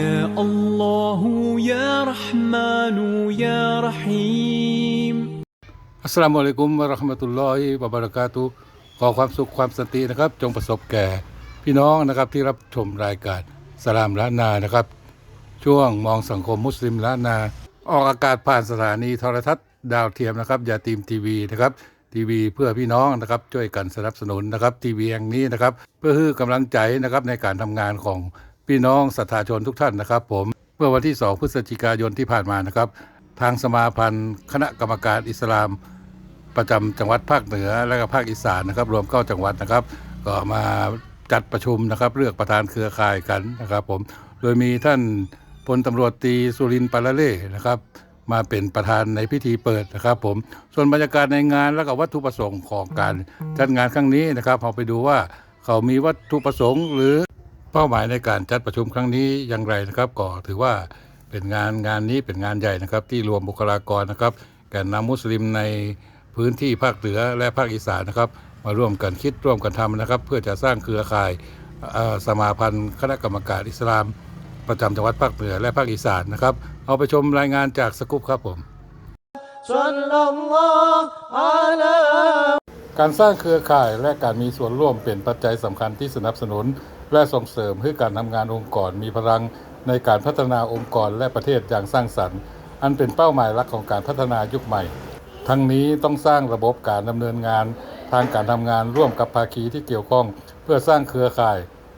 يا الله يا رحمن يا رحيم อัสสลามุอะลัยกุมวะเราะห์มะตุลลอฮิวะบะเราะกาตุฮ์ขอความสุขความสันตินะครับ จงประสบแก่พี่น้องนะครับที่รับชมรายการสลามล้านนานะครับ ช่วงมองสังคมมุสลิมล้านนา ออกอากาศผ่านสถานีโทรทัศน์ดาวเทียมนะครับยาตีมทีวีนะครับทีวีเพื่อพี่น้องนะครับช่วยกันสนับสนุนนะครับทีวีแห่งนี้นะครับ เพื่อให้กำลังใจนะครับในการทำงานของ พี่น้องศรัทธาชนทุกท่านนะครับ ผมเมื่อวันที่ 2 พฤศจิกายนที่ผ่านมานะครับ ทางสมาพันธ์คณะกรรมการอิสลาม ประจำจังหวัดภาคเหนือและก็ภาคอีสานนะครับ รวมเก้าจังหวัดนะครับ ก็มาจัดประชุมนะครับ เลือกประธานเครือข่ายกันนะครับ ผมโดยมีท่านพลตำรวจตรีสุรินทร์ปาละเล่นะครับมาเป็นประธานในพิธีเปิดนะครับ ผม ส่วนบรรยากาศในงานและก็วัตถุประสงค์ของการจัดงานครั้งนี้นะครับเราไปดูว่าเขามีวัตถุประสงค์หรือ เป้าหมายในการจัดประชุมครั้งนี้อย่างไรนะครับก็ถือว่าเป็นงานงานนี้เป็นงานใหญ่นะครับ ที่รวมบุคลากรนะครับแกนนามุสลิมในพื้นที่ภาคเหนือและภาคอีสานนะครับ มาร่วมกันคิดร่วมกันทำนะครับ เพื่อจะสร้างเครือข่ายสมาพันธ์คณะกรรมการอิสลาม ประจำจังหวัดภาคเหนือและภาคอีสานนะครับ เอาไปชมรายงานจากสกุปครับผมการสร้างเครือข่ายและการมีส่วนร่วมเป็นปัจจัยสำคัญที่สนับสนุน และส่งเสริมให้การทำงานองค์กรมีพลังในการพัฒนาองค์กรและประเทศอย่างสร้างสรรค์ อันเป็นเป้าหมายหลักของการพัฒนายุคใหม่ ทั้งนี้ต้องสร้างระบบการดำเนินงาน ทางการทำงานร่วมกับภาคีที่เกี่ยวข้อง เพื่อสร้างเครือข่าย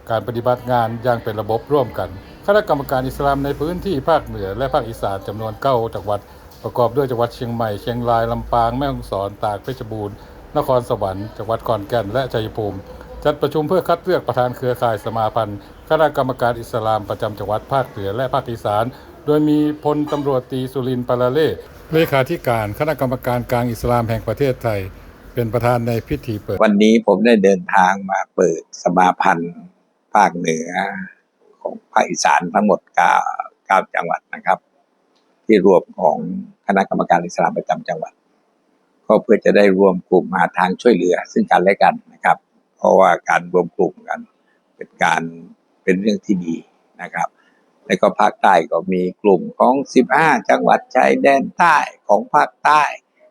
การปฏิบัติงานอย่างเป็นระบบร่วมกันคณะกรรมการอิสลามในพื้นที่ภาคเหนือและภาคอีสานจำนวน9จังหวัด ประกอบด้วยจังหวัดเชียงใหม่เชียงรายลำปางแม่ฮ่องสอนตากเพชรบูรณ์นครสวรรค์จังหวัดขอนแก่นและชัยภูมิ จัดประชุมเพื่อคัดเลือกประธานเครือข่ายสมาพันธ์คณะกรรมการอิสลามประจำจังหวัดภาคเหนือและภาคอีสาน โดยมีพลตำรวจตีสุรินทร์ปาลาเล่เลขาธิการคณะกรรมการกลางอิสลามแห่งประเทศไทย เป็นประธานในพิธีเปิด วันนี้ผมได้เดินทางมาเปิดสมาพันธ์ภาคเหนือ ของภาคอีสานทั้งหมดเก้าจังหวัดนะครับ ที่รวมของคณะกรรมการอิสลามประจำจังหวัด ก็เพื่อจะได้รวมกลุ่มหาทางช่วยเหลือซึ่งกันและกันนะครับ เพราะว่าการรวมกลุ่มกัน เป็นการเป็นเรื่องที่ดีนะครับ แล้วก็ภาคใต้ก็มีกลุ่มของ 15 จังหวัดชายแดนใต้ของภาคใต้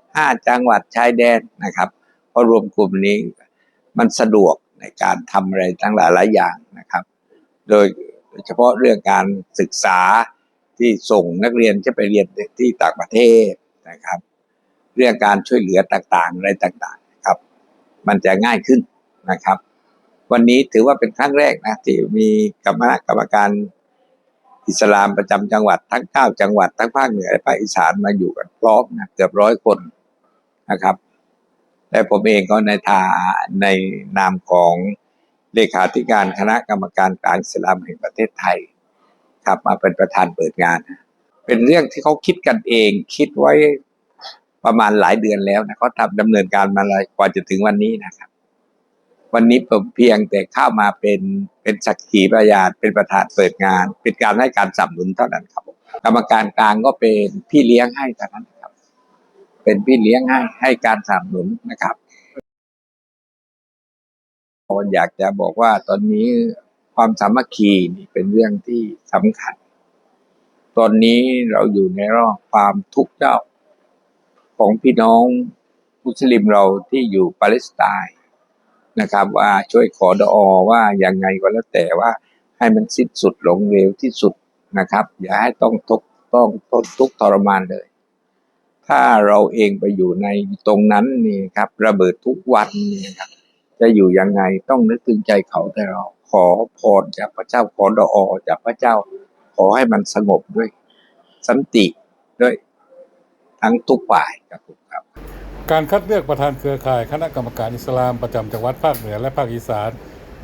5 จังหวัดชายแดนนะครับพอรวมกลุ่มนี้มันสะดวกในการทำอะไรทั้งหลายหลายอย่างนะครับ โดยเฉพาะเรื่องการศึกษาที่ส่งนักเรียนจะไปเรียนที่ต่างประเทศนะครับ เรื่องการช่วยเหลือต่างๆอะไรต่างๆครับ มันจะง่ายขึ้น นะครับ วันนี้ถือว่าเป็นครั้งแรกนะที่มีกรรมกรรมการอิสลามประจำจังหวัดทั้งเก้าจังหวัดทั้งภาคเหนือและภาคอีสานมาอยู่กันพร้อมนะเกือบร้อยคนนะครับและผมเองก็ในทาในนามของเลขาธิการคณะกรรมการกลางอิสลามแห่งประเทศไทย ครับมาเป็นประธานเปิดงาน เป็นเรื่องที่เขาคิดกันเอง คิดไว้ประมาณหลายเดือนแล้วนะเขาทำดำเนินการมาเลยกว่าจะถึงวันนี้นะครับ วันนี้ผมเพียงแต่เข้ามาเป็นเป็นสักขีพยานเป็นประธานเปิดงาน เป็นการให้การสนับสนุนเท่านั้นครับ กรรมการกลางก็เป็นพี่เลี้ยงให้เท่านั้นครับ เป็นพี่เลี้ยงให้ให้การสนับสนุนนะครับผมอยากจะบอกว่าตอนนี้ความสามัคคีนี่เป็นเรื่องที่สำคัญ ตอนนี้เราอยู่ในรอบความทุกข์เจ้าของพี่น้องมุสลิมเราที่อยู่ปาเลสไตน์ นะครับ ว่าช่วยขอดอว่ายังไงก็แล้วแต่ว่าให้มันสิ้นสุดลงเร็วที่สุดนะครับ อย่าให้ต้องทุกข์ต้องทนทุกข์ทรมานเลย ถ้าเราเองไปอยู่ในตรงนั้นนี่ครับ ระเบิดทุกวันนี่ครับ จะอยู่ยังไงต้องนึกถึงใจเขาแต่เราขอพรจากพระเจ้าขอดอจากพระเจ้า ขอให้มันสงบด้วย สันติด้วย ทั้งทุกฝ่ายครับผมครับ การคัดเลือกประธานเครือข่าย คณะกรรมการอิสลามประจำจังหวัดภาคเหนือและภาคอีสาน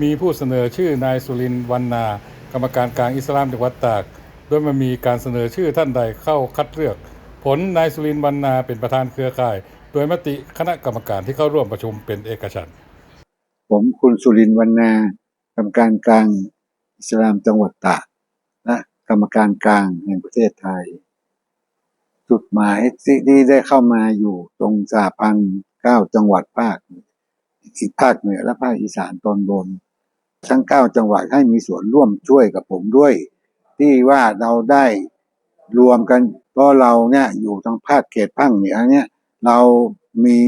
มีผู้เสนอชื่อนายสุรินทร์วันนา กรรมการกลางอิสลามจังหวัดตาก โดยมันมีการเสนอชื่อท่านใดเข้าคัดเลือก ผลนายสุรินทร์วันนาเป็นประธานเครือข่าย โดยมติคณะกรรมการที่เข้าร่วมประชุมเป็นเอกฉันท์ผมคุณสุรินทร์วรรณากรรมการกลางอิสลามจังหวัดตากและกรรมการกลางแห่งประเทศไทย จุดหมายที่ที่ได้เข้ามาอยู่ตรงสาพันเก้าจังหวัดภาคอีกภาคเหนือและภาคอีสานตอนบน ทั้งเก้าจังหวัดให้มีส่วนร่วมช่วยกับผมด้วย ที่ว่าเราได้รวมกันเพราะเราเนี่ยอยู่ทางภาคเขตภาคเหนือเนี่ยเรามี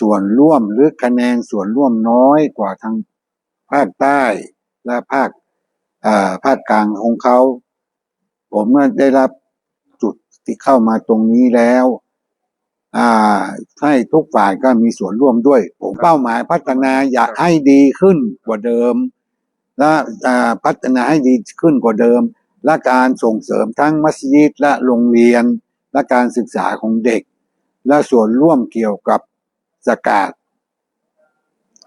ส่วนร่วมหรือคะแนนส่วนร่วมน้อยกว่าทางภาคใต้และภาคภาคกลางของเขา ผมก็ได้รับ ที่เข้ามาตรงนี้แล้ว อ่า ให้ทุกฝ่ายก็มีส่วนร่วมด้วย ผมเป้าหมายพัฒนาอยากให้ดีขึ้นกว่าเดิม และพัฒนาให้ดีขึ้นกว่าเดิม และการส่งเสริมทั้งมัสยิดและโรงเรียน และการศึกษาของเด็ก และส่วนร่วมเกี่ยวกับสกาด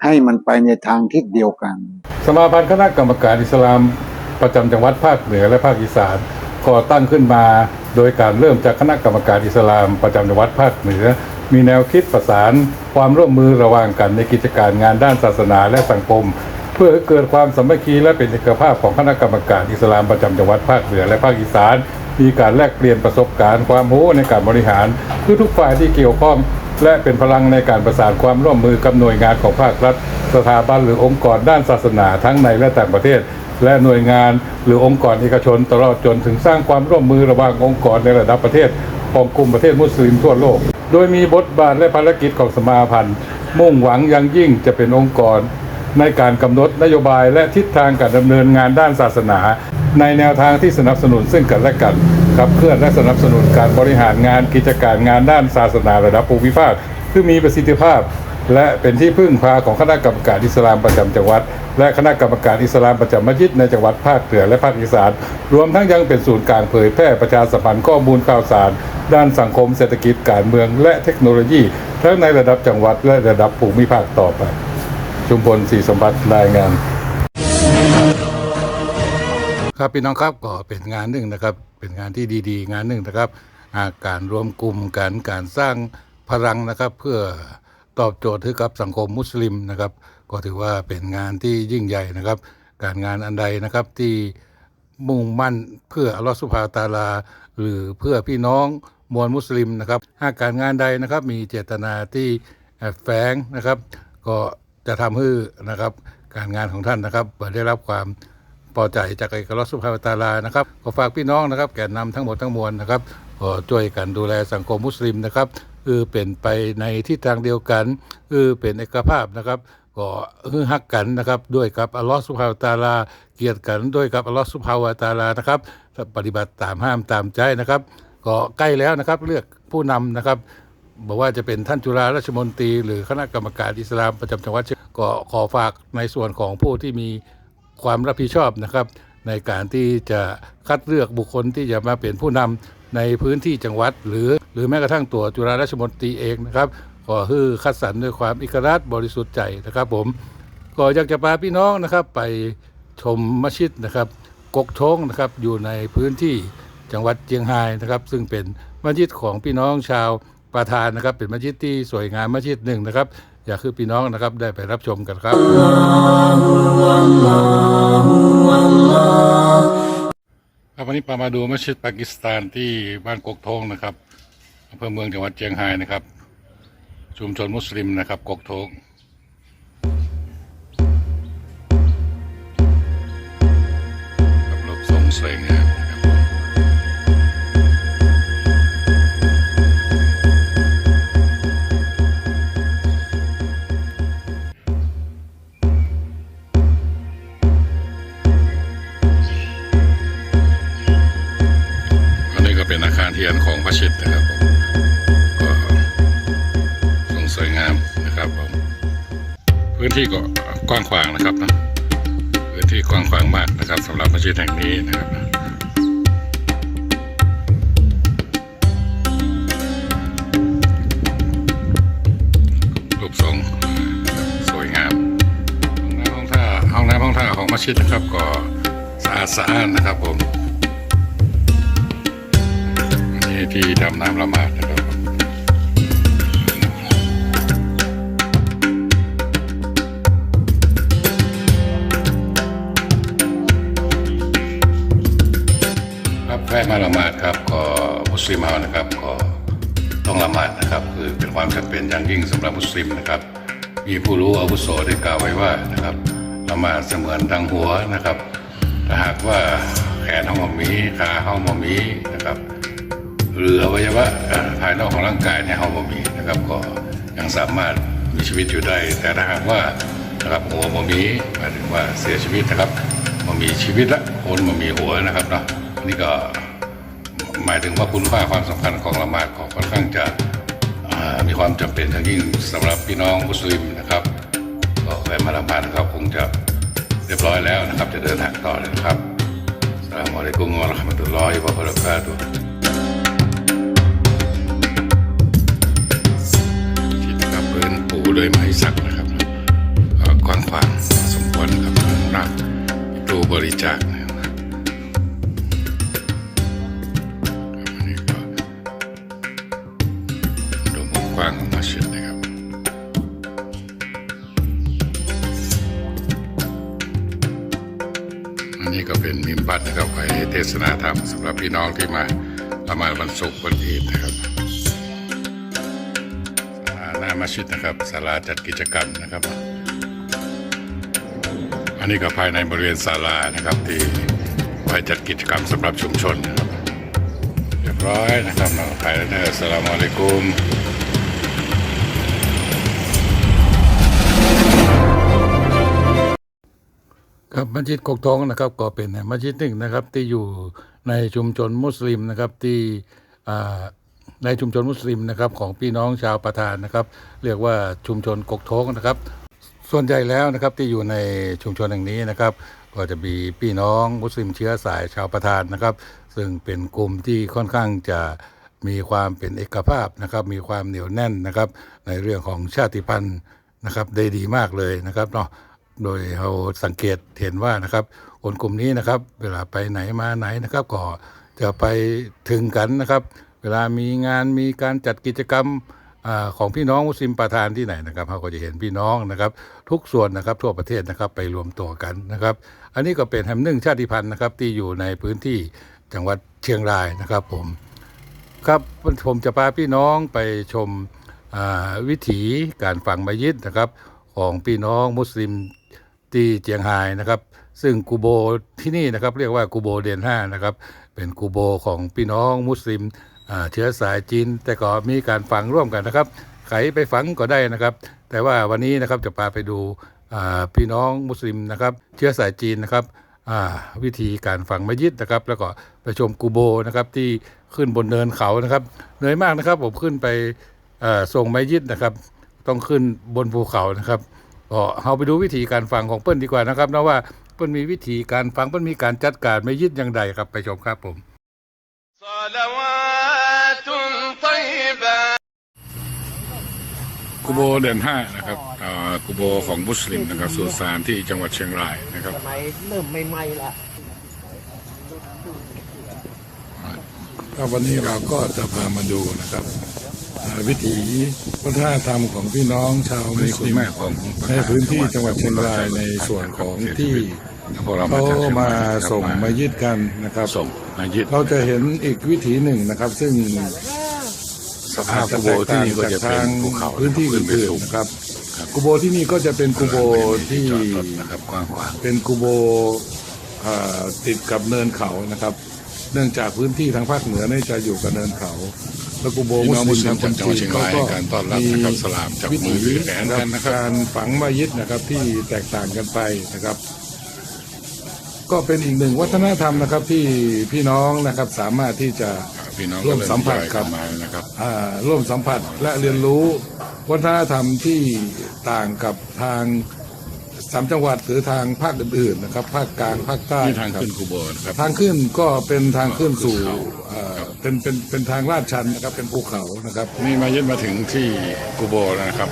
ให้มันไปในทางทิศเดียวกัน สมาพันธ์คณะกรรมการอิสลามประจำจังหวัดภาคเหนือและภาคอีสานก่อตั้งขึ้นมา โดยการเริ่มจากคณะกรรมการอิสลามประจำจังหวัดภาคเหนือ มีแนวคิดประสานความร่วมมือระหว่างกันในกิจการงานด้านศาสนาและสังคม เพื่อเกิดความสามัคคีและเป็นเอกภาพของคณะกรรมการอิสลามประจำจังหวัดภาคเหนือและภาคอีสานมีการแลกเปลี่ยนประสบการณ์ความรู้ในการบริหารคือทุกฝ่ายที่เกี่ยวข้อง และเป็นพลังในการประสานความร่วมมือกับหน่วยงานของภาครัฐ สถาบันหรือองค์กรด้านศาสนาทั้งในและต่างประเทศ และหน่วยงานหรือองค์กรเอกชนตลอดจนถึงสร้างความร่วมมือระหว่างองค์กรในระดับประเทศ ของกลุ่มประเทศมุสลิมทั่วโลก โดยมีบทบาทและภารกิจของสมาพันธ์ มุ่งหวังอยังยิ่งจะเป็นองค์กร ในการกำหนดนโยบายและทิศทางการดำเนินงานด้านศาสนา ในแนวทางที่สนับสนุนซึ่งกันและกันขับเคลื่อนและสนับสนุนการบริหารงานกิจการงานด้านศาสนาระดับภูมิภาคที่มีประสิทธิภาพ และเป็นที่พึ่งพาของคณะกรรมการอิสลามประจำจังหวัด และคณะกรรมการอิสลามประจำมัสยิดในจังหวัดภาคเหนือและภาคอีสาน รวมทั้งยังเป็นศูนย์กลางเผยแพร่ประชาสัมพันธ์ข้อมูลข่าวสาร ด้านสังคมเศรษฐกิจการเมืองและเทคโนโลยี ทั้งในระดับจังหวัดและระดับภูมิภาคต่อไป ชุมพลศรีสมบัติรายงาน ครับพี่น้องครับก็เป็นงานหนึ่งนะครับ เป็นงานที่ดี ๆ งานหนึ่งนะครับาการรวมกลุ่มกันการสร้างพลังนะครับเพื่อ ตอบโจทย์ให้กับสังคมมุสลิมนะครับ ก็ถือว่าเป็นงานที่ยิ่งใหญ่นะครับ การงานอันใดนะครับที่มุ่งมั่นเพื่ออัลลอฮฺสุบฮาตาลา หรือเพื่อพี่น้องมวลมุสลิมนะครับหากการงานใดนะครับมีเจตนาที่แฝงนะครับ ก็จะทำให้นะครับการงานของท่านนะครับได้รับความพอใจจากเอกลักษณ์สุภาพตาลานะครับ ก็ฝากพี่น้องนะครับ แก่นำทั้งหมดทั้งมวลนะครับช่วยกันดูแลสังคมมุสลิมนะครับ คือเป็นไปในทิศทางเดียวกันคือเป็นเอกภาพนะครับก็คือฮักกันนะครับด้วยกับอัลลอฮฺสุบฮาวตาลา เกียรติกันด้วยกับอัลลอฮฺสุบฮาวตาลานะครับปฏิบัติตามห้ามตามใจนะครับ ก็ใกล้แล้วนะครับเลือกผู้นำนะครับบอกว่าจะเป็นท่านจุฬาราชมนตรี หรือคณะกรรมการอิสลามประจำจังหวัดก็ขอฝากในส่วนของผู้ที่มีความรับผิดชอบนะครับ ในการที่จะคัดเลือกบุคคลที่จะมาเป็นผู้นำในพื้นที่จังหวัดหรือ หรือแม้กระทั่งตัวจุฬาราชมนตรีเองนะครับก็คือคัดสรรด้วยความอิกรัตบริสุทธิ์ใจนะครับ ผมก็อยากจะพาพี่น้องนะครับ ไปชมมัสยิดนะครับ กกทงนะครับอยู่ในพื้นที่จังหวัดเชียงรายนะครับ ซึ่งเป็นมัสยิดของพี่น้องชาวปาทานนะครับ เป็นมัสยิดที่สวยงามมัสยิดหนึ่งนะครับ อยากคือพี่น้องนะครับได้ไปรับชมกันครับ ครับวันนี้ปามาดูมัสยิดปากีสถานที่บ้านกกทงนะครับ อำเภอเมืองจังหวัดเชียงรายนะครับ ชุมชนมุสลิมนะครับกกทงกับรูปทรงสัยงามนะ นที่ก็กว้างขวางนะครับนะพื้นที่กว้างขวางมากนะครับสำหรับมัสยิดแห่งนี้นะครับรูปทรงสวยงามห้องน้ำห้องท่าห้องน้ำห้องท่าของมัสยิดนะครับก็สะอาดสะอ้านนะครับผมนี่ที่ดำน้ำละหมาด นะครับผมาละหมาดครับก็มุสลิมเรานะครับก็ต้องละหมาดนะครับคือเป็นความจำเป็นอย่างยิ่งสำหรับมุสลิมนะครับ มีผู้รู้อาวุโสได้กล่าวไว้ว่านะครับละหมาดเสมือนทางหัวนะครับถ้าหากว่าแขนห้องหมีขาห้องหมีนะครับหรืออวัยวะภายนอกของร่างกายในห้องบ่มีนะครับ ก็ยังสามารถมีชีวิตอยู่ได้ แต่ถ้าหากว่านะครับหัวบ่มีหมายถึงว่าเสียชีวิตนะครับมีชีวิตละคนมีหัวนะครับเนาะ อันนี่ก็หมายถึงว่าคุณค่าความสำคัญของละหมาดก็ค่อนข้างจะมีความจำเป็นทั้งยิ่งสำหรับพี่น้องมุสลิมนะครับก็ใครมาละหมาดนะครับคงจะเรียบร้อยแล้วนะครับ จะเดินทางต่อเลยนะครับสลามอะลัยกุมวะเราะห์มะตุลลอฮิวะบะเราะกาตุฮูด้วยไม้สักนะครับกว้างขวางสมควรครับรับตู้บริจาค กว้างของมัสยิดนะครับอันนี้ก็เป็นมิมบัตนะครับไว้เทศนาธรรมสำหรับพี่น้องที่มาละมาดวันศุกร์วันอีดนะครับศาลาหน้ามัสยิดนะครับศาลาจัดกิจกรรมนะครับ อันนี้ก็ภายในบริเวณศาลานะครับที่ไว้จัดกิจกรรมสำหรับชุมชนนะครับเรียบร้อยนะครับน้องไทยนะอัสสลามอะลัยกุม ครับมัสยิดกกทองนะครับก็เป็นมัสยิดหนึ่งนะครับที่อยู่ในชุมชนมุสลิมนะครับที่ในชุมชนมุสลิมนะครับของพี่น้องชาวประทานนะครับ เรียกว่าชุมชนกกทองนะครับ ส่วนใหญ่แล้วนะครับที่อยู่ในชุมชนแห่งนี้นะครับ ก็จะมีพี่น้องมุสลิมเชื้อสายชาวประทานนะครับ ซึ่งเป็นกลุ่มที่ค่อนข้างจะมีความเป็นเอกภาพนะครับ มีความเหนียวแน่นนะครับ ในเรื่องของชาติพันธุ์นะครับได้ดีมากเลยนะครับเนาะ โดยเราสังเกตเห็นว่านะครับคนกลุ่มนี้นะครับ เวลาไปไหนมาไหนนะครับ ก็จะไปถึงกันนะครับ เวลามีงานมีการจัดกิจกรรมอของพี่น้องมุสลิมประทานที่ไหนนะครับเราก็จะเห็นพี่น้องนะครับ ทุกส่วนนะครับทั่วประเทศนะครับไปรวมตัวกันนะครับ อันนี้ก็เป็นแห่งหนึ่งชาติพันธุ์นะครับที่อยู่ในพื้นที่จังหวัดเชียงรายนะครับผมครับผมจะพาพี่น้องไปชมวิถีการฝังมัยิดนะครับ ของพี่น้องมุสลิม ที่เจียงไฮ้นะครับ ซึ่งกูโบที่นี่นะครับเรียกว่ากูโบเดียนห้านะครับ เป็นกูโบของพี่น้องมุสลิมเชื้อสายจีน แต่ก็มีการฝังร่วมกันนะครับใครไปฝังก็ได้นะครับ แต่ว่าวันนี้นะครับจะพาไปดูพี่น้องมุสลิมนะครับ เชื้อสายจีนนะครับวิธีการฝังมัยิดนะครับ แล้วก็ไปชมกูโบนะครับที่ขึ้นบนเนินเขานะครับเหนื่อยมากนะครับผมขึ้นไปส่งมัยิดนะครับ ต้องขึ้นบนภูเขานะครับ ก็เอาไปดูวิธีการฟังของเปิ้นดีกว่านะครับนะว่าเปิ้นมีวิธีการฟังเปิ้นมีการจัดการไม่ยึดอย่างใดครับไปชมครับผมกูโบเดือนห้านะครับกูโบของมุสลิมนะครับสุสานที่จังหวัดเชียงรายนะครับเริ่มใหม่ๆละถ้าวันนี้เราก็จะพามาดูนะครับ วิถีวัฒนธรรมของพี่น้องชาวมุสลิมในพื้นที่จังหวัดเชียงรายในส่วนของที่เขามาส่งมายิดกันนะครับส่งมายึดเราจะเห็นอีกวิถีหนึ่งนะครับ ซึ่งสภาพกูโบที่นี่ก็จะเป็นภูเขาพื้นที่ขึ้นไปอื่นสูงๆนะครับกูโบที่นี่ก็จะเป็นกูโบที่จอดรถนะครับกว้างขวางเป็นกูโบอ่าติดกับเนินเขานะครับ เนื่องจากพื้นที่ทางภาคเหนือเนี่ยจะอยู่กับเนินเขา แล้วกูโบพี่มุน้องสมุลิสมลิมทางจากคนจังหวัดเชีจียนงเขารายก็การต้อนรับนะครับสลามจากวิมืธีอหรือแขนกันนะครับการฝังมายิดนะครับที่แตกต่างกันไปนะครับ ก็เป็นอีกหนึ่งวัฒนธรรมนะครับที่พี่น้องนะครับสามารถที่จะพี่น้องร่ก็วมเริ่สัมผัสย่อยกับเข้ามานะครับอ่าร่วมสัมผัสและเรียนรู้วัฒนธรรมที่ต่างกับทาง สามจังหวัดหรือทางภาคอื่นๆนะครับ ภาคกลางภาคใต้ที่ทางครับขึ้นกูโบนะครับทางขึ้นก็เป็นทางขึ้นสู่ภูเขาเอ่อเป็นเป็นเป็นทางลาดชันนะครับเป็นภูเขานะครับ นี่มายึดมาถึงที่กูโบแล้วนะครับ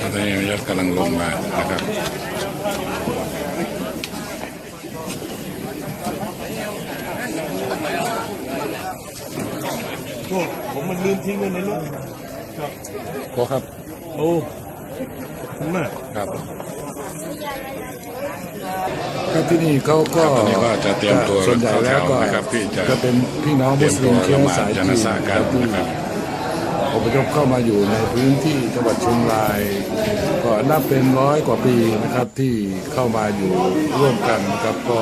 ตอนนี้ยัดกำลังลงมานะครับโอ้ผ มมันลืมทิ้งไว้ในรถโค้ครับโอ้คุณมากครับครับที่นี่เขาก็ครับวันนี้ก็จะเตรียมตัวส่วนใหญ่แล้วก็เข้าแถวนะครับที่จะจะเป็นพี่น้องมุสลิมเชื้อสายเตรียมตัวรับจีนจนสาการที่นะครับอพยพเข้ามาอยู่ในพื้นที่จังหวัดเชียงรายก็นับเป็นร้อยกว่าปีนะครับที่เข้ามาอยู่ร่วมกันนะครับก็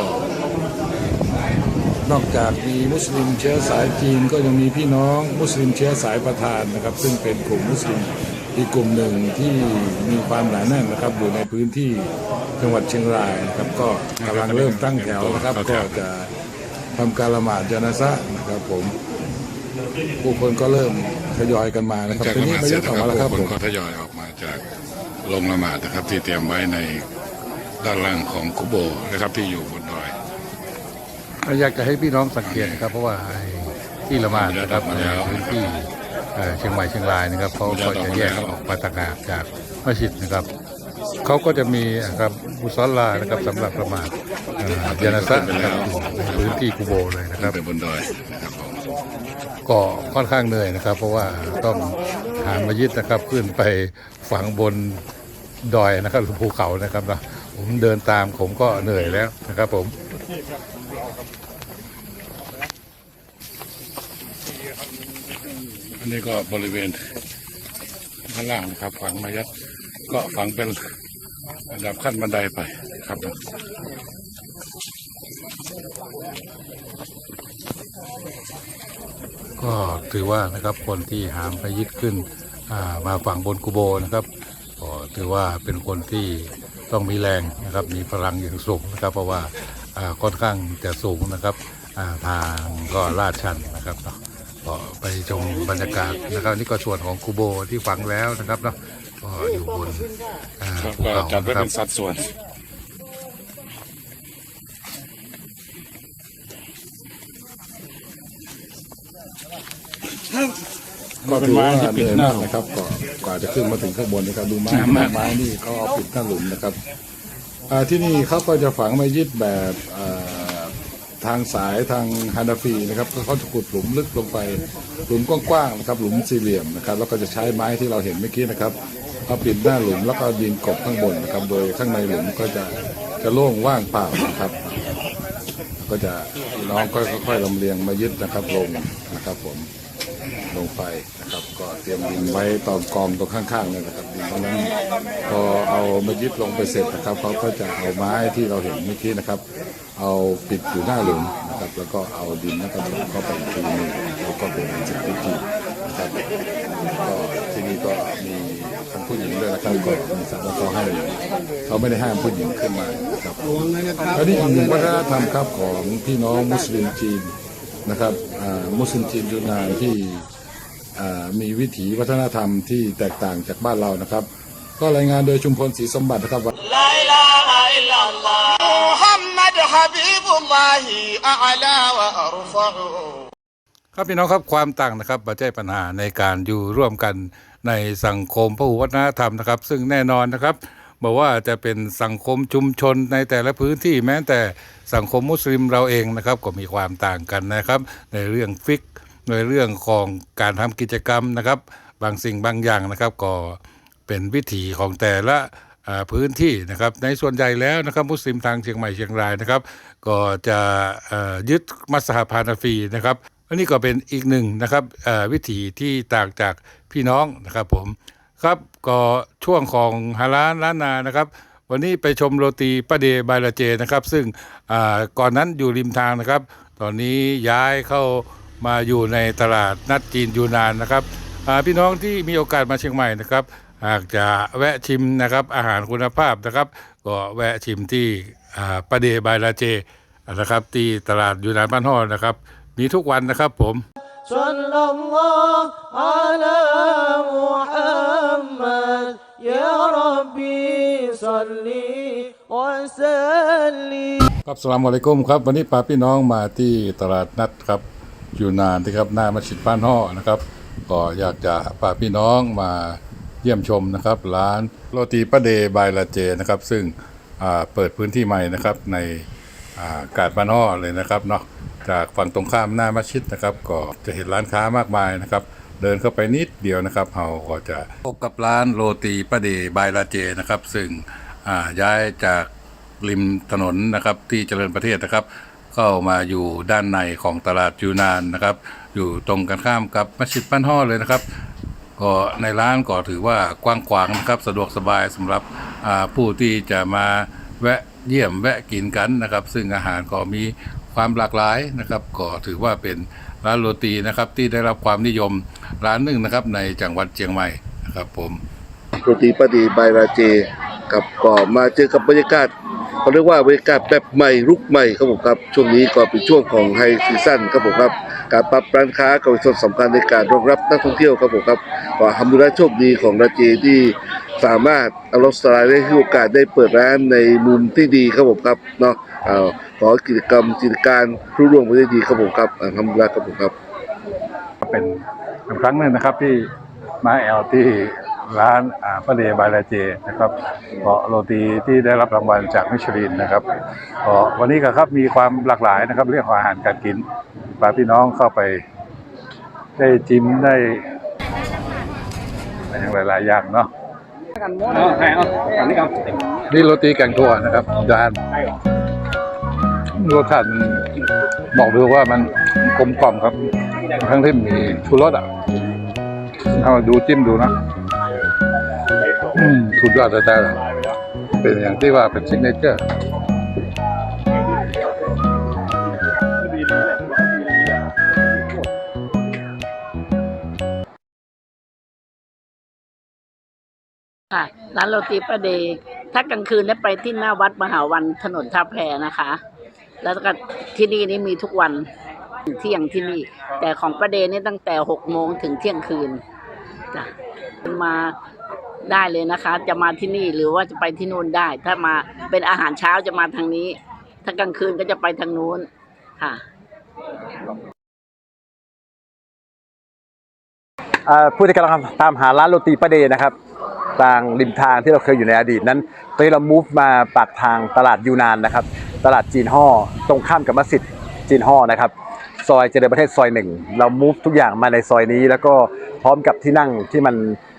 นอกจากมีมุสลิมเชื้อสายจีนก็ยังมีพี่น้องมุสลิมเชื้อสายประธานนะครับ ซึ่งเป็นกลุ่มมุสลิมอีกกลุ่มหนึ่งที่มีความหนาแน่นนะครับอยู่ในพื้นที่จังหวัดเชียงรายนะครับก็กำลังเริ่มตั้งแถวนะครับก็จะทำการละหมาดจานะซะนะครับผมผู้คนก็เริ่มทยอยกันมานะครับจากทีละหนี้มาดมาเสร็ยุจทธ์อนะอกครัมาบแล้วครับผู้คนผมก็ทยอยออกมาจากโรงละหมาดนะครับที่เตรียมไว้ในด้านล่างของคุโบนะครับที่อยู่บนด อยอยากจะให้พี่น้องสังเกตนะครับ เพราะว่าที่ละมาดนะครับในพื้นที่เชียงใหม่เชียงรายนะครับเขาก็จะแยกออกมาต่างหากจากมัสยิดนะครับเขาก็จะมีครับมุสลานะครับสำหรับละหมาดยานาซะนะครับพื้นที่กุโบเลยนะครับเป็นบนดอยนะครับก็ค่อนข้างเหนื่อยนะครับ เพราะว่าต้องหามัสยิดนะครับขึ้นไปฝังบนดอยนะครับหรือภูเขานะครับนะผมเดินตามผมก็เหนื่อยแล้วนะครับผม นนี้ก็บริเวณข้างล่างนะครับ ฝังมายัดก็ฝังเป็นระดับขั้นบันไดไปครับก็ถือว่านะครับคนที่หามพยิตขึ้นามาฝั่งบนกุโบนะครับก็ถือว่าเป็นคนที่ต้องมีแรงนะครับ มีพลังอย่างสูงนะครับ เพราะว่าค่อนข้างจะสูงนะครับทางก็ลาดชันนะครับเนาะ ก็ไปชมบรรยากาศนะครับนี่ก็ส่วนของกุโบที่ฝังแล้วนะครับเนาะก็อยู่บนอ่าภูเขาจัดไว้นะครัเป็บนสัดส่วน ก็เป็นไม้ที่ปิดหน้านะครับก็กว่าจะขึ้นมาถึงข้างบนนะครับดูไม้ไม้นี่เขาเอาปิดหน้าหลุมนะครับอ่าที่นี่เขาก็จะฝังไม้ยึดแบบอ่า ทางสายทางฮานาฟีนะครับเขาจะขุดหลุมลึกลงไปหลุมกว้างๆนะครับ หลุมสี่เหลี่ยมนะครับ แล้วก็จะใช้ไม้ที่เราเห็นเมื่อกี้นะครับเอาปิดหน้าหลุมแล้วก็ดินกบข้างบนนะครับ โดยข้างในหลุมก็จะจะโล่งว่างเปล่านะครับ ก็จะน้องก็ค่อยๆลำเลียงมายึดนะครับลงนะครับ ผมลงไปนะครับ ก็เตรียมดินไว้ตอนกองตรงข้างๆเนี่ยนะครับดินตรงนั้นพอเอามายึดลงไปเสร็จนะครับเขาก็จะเอาไม้ที่เราเห็นเมื่อกี้นะครับ เอาปิดอยู่หน้าหลุมนะครับแล้วก็เอาดินนะครับเข้าไปทีหนึงแล้วก็เป็นเสร็จพิธีนะครับก็ที่นี่ก็มีทางผู้หญิงด้วยนะครับก็มีสาวเขาให้เขาไม่ได้ห้ามผู้หญิงขึ้นมานะครับแล้วนี่อีกหนึ่งวัฒนธรรมครับของพี่น้องมุสลิมจีนนะครับมุสลิมจีนยูนานที่มีวิถีวัฒนธรรมที่แตกต่างจากบ้านเรานะครับ ก็รายงานโดยชุมพลศรีสมบัตินะครับว่าฮะาครับพี่น้องครับความต่างนะครับปัจจัยปัญหาในการอยู่ร่วมกันในสังคมพหุวัฒนธรรมนะครับ ซึ่งแน่นอนนะครับบอกว่าจะเป็นสังคมชุมชนในแต่ละพื้นที่แม้แต่สังคมมุสลิมเราเองนะครับ ก็มีความต่างกันนะครับ ในเรื่องฟิกในเรื่องของการทำกิจกรรมนะครับ บางสิ่งบางอย่างนะครับก็ เป็นวิถีของแต่ละพื้นที่นะครับในส่วนใหญ่แล้วนะครับมุสลิมทางเชียงใหม่เชียงรายนะครับ ก็จะยึดมัสฮับฮานาฟีนะครับอันนี้ก็เป็นอีกหนึ่งนะครับวิถีที่ต่างจากพี่น้องนะครับผมครับก็ช่วงของฮาลานล้านนานะครับ วันนี้ไปชมโรตีป้าเดบายละเจนะครับ ซึ่งก่อนนั้นอยู่ริมทางนะครับ ตอนนี้ย้ายเข้ามาอยู่ในตลาดนัดจีนยูนานนะครับพี่น้องที่มีโอกาสมาเชียงใหม่นะครับ หากจะแวะชิมนะครับ อาหารคุณภาพนะครับ ก็แวะชิมที่อ่าป้าเดบายลาเจนะครับ ที่ตลาดยูนานบ้านห่อนะครับ มีทุกวันนะครับผม صلى الله على محمد يا ربي صل وسلم ครับสลามอะลัยกุมครับวันนี้พาพี่น้องมาที่ตลาดนัดครับอยู่นานนะครับหน้ามัสยิดบ้านห่อนะครับ ก็อยากจะพาพี่น้องมา เยี่ยมชมนะครับร้านโรตีป้าเดบายลาเจนะครับซึ่งเปิดพื้นที่ใหม่นะครับในกาดบ้านห่อเลยนะครับเนาะจากฝั่งตรงข้ามหน้ามัสยิดนะครับ ก็จะเห็นร้านค้ามากมายนะครับ เดินเข้าไปนิดเดียวนะครับเราก็จะพบกับร้านโรตีป้าเดบายลาเจนะครับ ซึ่งย้ายจากริมถนนนะครับที่เจริญประเทศนะครับ เข้ามาอยู่ด้านในของตลาดยูนานนะครับ อยู่ตรงกันข้ามกับมัสยิดบ้านห่อเลยนะครับ ก็ในร้านก็ถือว่ากว้างขวางนะครับสะดวกสบายสำหรับผู้ที่จะมาแวะเยี่ยมแวะกินกันนะครับ ซึ่งอาหารก็มีความหลากหลายนะครับ ก็ถือว่าเป็นร้านโรตีนะครับที่ได้รับความนิยมร้านหนึ่งนะครับในจังหวัดเชียงใหม่นะครับผมโรตีป้าดีบายราเจกับก็มาเจอกับบรรยากาศเขาเรียกว่าบรรยากาศแบบใหม่รุกใหม่ครับผมครับช่วงนี้ก็เป็นช่วงของไฮซีซั่นครับผมครับ การปรับร้านค้าก็เป็นส่วนสำคัญในการรองรับนักท่องเที่ยวครับผมครับก็ทำดูแลโชคดีของราเจที่สามารถเอารถสไลด์ได้ให้โอกาสได้เปิดร้านในมุมที่ดีครับผมครับเนาะเอ่อขอกิจกรรมกิจการรุ่ร่วงไปได้ดีครับผมครับอ่าทำดูแลครับผมครับ เป็นเป็นครั้งหนึ่งนะครับที่มาแอลที่ ร้านอ่าป้าเดบายลาเจนะครับก็โรตีที่ได้รับรางวัลจากมิชลินนะครับก็วันนี้ก็ครับมีความหลากหลายนะครับ เรื่องของอาหารการกินพาพี่น้องเข้าไป ได้จิ้มได้อย่างหลายๆอย่างเนาะนี่โรตีแกงถั่วนะครับจานรสชาติมันบอกเลยว่ามันกลมกล่อมครับ ทั้งที่มีชูรสอะเอามาดูจิ้มดูนะ อืมสุดยอดแต่เป็นอย่างที่ว่าเป็นซิกเนเจอร์ค่ะร้านโรตีป้าเดย์ถ้ากลางคืนเนี่ยไปที่หน้าวัดมหาวันถนนท่าแพนะคะ แล้วก็ที่นี่นี่มีทุกวันเที่ยงที่นี่ แต่ของป้าเดย์นี่ตั้งแต่หกโมงถึงเที่ยงคืนจ้ะมา ได้เลยนะคะ จะมาที่นี่หรือว่าจะไปที่นู่นได้ ถ้ามาเป็นอาหารเช้าจะมาทางนี้ ถ้ากลางคืนก็จะไปทางนู้นค่ะผู้ที่กำลังตามหาร้านโรตีป้าเดย์นะครับทางริมทางที่เราเคยอยู่ในอดีตนั้นตอนนี้เรา move มาปากทางตลาดยูนานนะครับ ตลาดจีนห่อตรงข้ามกับมัสยิดจีนห่อนะครับ ซอยเจริญประเทศซอยหนึ่ง เรา move ทุกอย่างมาในซอยนี้ แล้วก็พร้อมกับที่นั่งที่มัน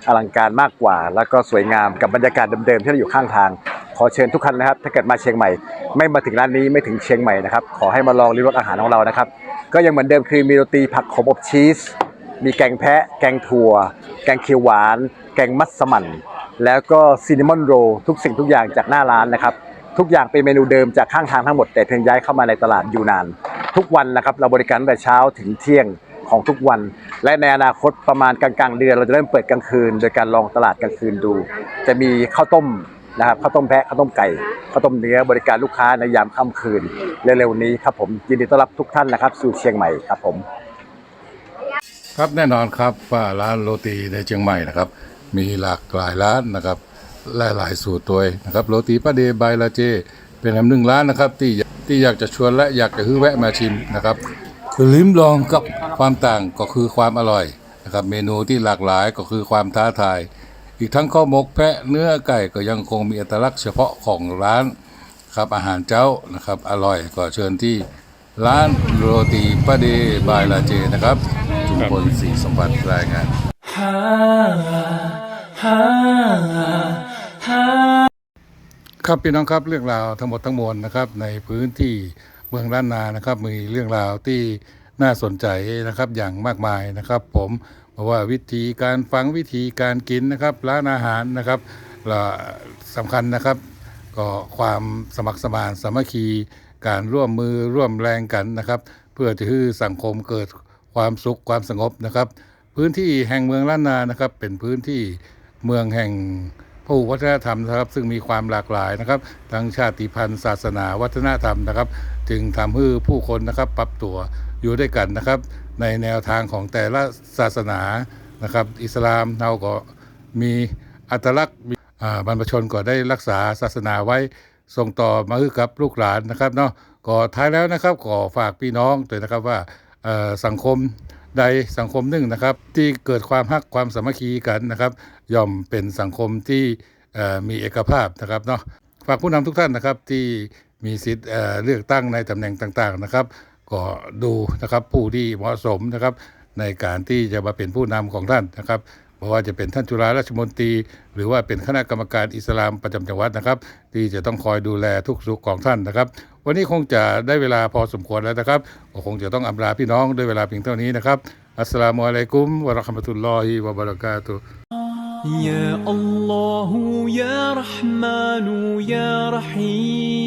อลังการมากกว่า แล้วก็สวยงามกับบรรยากาศเดิมๆที่เราอยู่ข้างทาง ขอเชิญทุกท่านนะครับ ถ้าเกิดมาเชียงใหม่ ไม่มาถึงร้านนี้ไม่ถึงเชียงใหม่นะครับขอให้มาลองริมรสอาหารของเรานะครับ ก็ยังเหมือนเดิมคือมีโรตีผักขมอบชีส มีแกงแพะ แกงถั่ว แกงเขียวหวาน แกงมัสมั่นแล้วก็ซินนามอนโรทุกสิ่งทุกอย่างจากหน้าร้านนะครับทุกอย่างเป็นเมนูเดิมจากข้างทางทั้งหมดแต่เพียงย้ายเข้ามาในตลาดยูนาน ทุกวันนะครับเราบริการตั้งแต่เช้าถึงเที่ยง ของทุกวัน และในอนาคตประมาณกลางๆเดือน เราจะเริ่มเปิดกลางคืน โดยการลองตลาดกลางคืนดู จะมีข้าวต้มนะครับข้าวต้มแพะข้าวต้มไก่ข้าวต้มเนื้อบริการลูกค้าในยามค่ำคืนเร็วๆนี้ครับผมยินดีต้อนรับทุกท่านนะครับ สู่เชียงใหม่ครับผมครับแน่นอนครับว่าร้านโรตีในเชียงใหม่นะครับ มีหลากหลายร้านนะครับหลายหลายสูตรตัวนะครับโรตีป้าเดบายลาเจ เป็นอันหนึ่งร้านนะครับที่ที่อยากจะชวนและอยากจะฮื้อแวะมาชิมนะครับ ลิ้มลองกับความต่างก็คือความอร่อยนะครับเมนูที่หลากหลายก็คือความท้าทาย อีกทั้งข้าวหมกแพะเนื้อไก่ก็ยังคงมีอัตลักษณ์เฉพาะของร้านครับอาหารเจ้านะครับอร่อยก็เชิญที่ร้านโรตีป้าเดบายลาเจนะครับจุมพลศรีสมบัติรายงานครับพี่น้องครับเรื่องราวทั้งหมดทั้งมวลนะครับในพื้นที่ เมืองล้านนานะครับ มีเรื่องราวที่น่าสนใจนะครับ อย่างมากมายนะครับ ผมเพราะว่าวิธีการฟังวิธีการกินนะครับ ร้านอาหารนะครับและสำคัญนะครับ ก็ความสมัครสมานสามัคคีการร่วมมือร่วมแรงกันนะครับ เพื่อจะให้สังคมเกิดความสุขความสงบนะครับ พื้นที่แห่งเมืองล้านนานะครับ เป็นพื้นที่เมืองแห่งผู้วัฒนธรรมนะครับ ซึ่งมีความหลากหลายนะครับทั้งชาติพันธุ์ศาสนาวัฒนธรรมนะครับ จึงทำให้ผู้คนนะครับปรับตัวอยู่ด้วยกันนะครับ ในแนวทางของแต่ละศาสนานะครับ อิสลามเราก็มีอัตลักษณ์มีอ่าบรรพชนก็ได้รักษาศาสนาไว้ส่งต่อมาให้กับลูกหลานนะครับเนาะก็ท้ายแล้วนะครับขอฝากพี่น้องด้วยนะครับว่าสังคมใดสังคมหนึ่งนะครับ ที่เกิดความฮักความสามัคคีกันนะครับ ย่อมเป็นสังคมที่มีเอกภาพนะครับเนาะฝากผู้นำทุกท่านนะครับที่ มีสิทธิ์เอ่อเลือกตั้งในตำแหน่งต่างๆนะครับ ก็ดูนะครับผู้ที่เหมาะสมนะครับ ในการที่จะมาเป็นผู้นำของท่านนะครับไม่ว่าจะเป็นท่านจุฬาราชมนตรี หรือว่าเป็นคณะกรรมการอิสลามประจำจังหวัดนะครับ ที่จะต้องคอยดูแลทุกสุขของท่านนะครับ วันนี้คงจะได้เวลาพอสมควรแล้วนะครับ ก็คงจะต้องอำลาพี่น้องด้วยเวลาเพียงเท่านี้นะครับ อัสสลามุอะลัยกุมวะเราะห์มะตุลลอฮิวะบะเราะกาตุฮ์ يا الله يا رحمن يا رحيم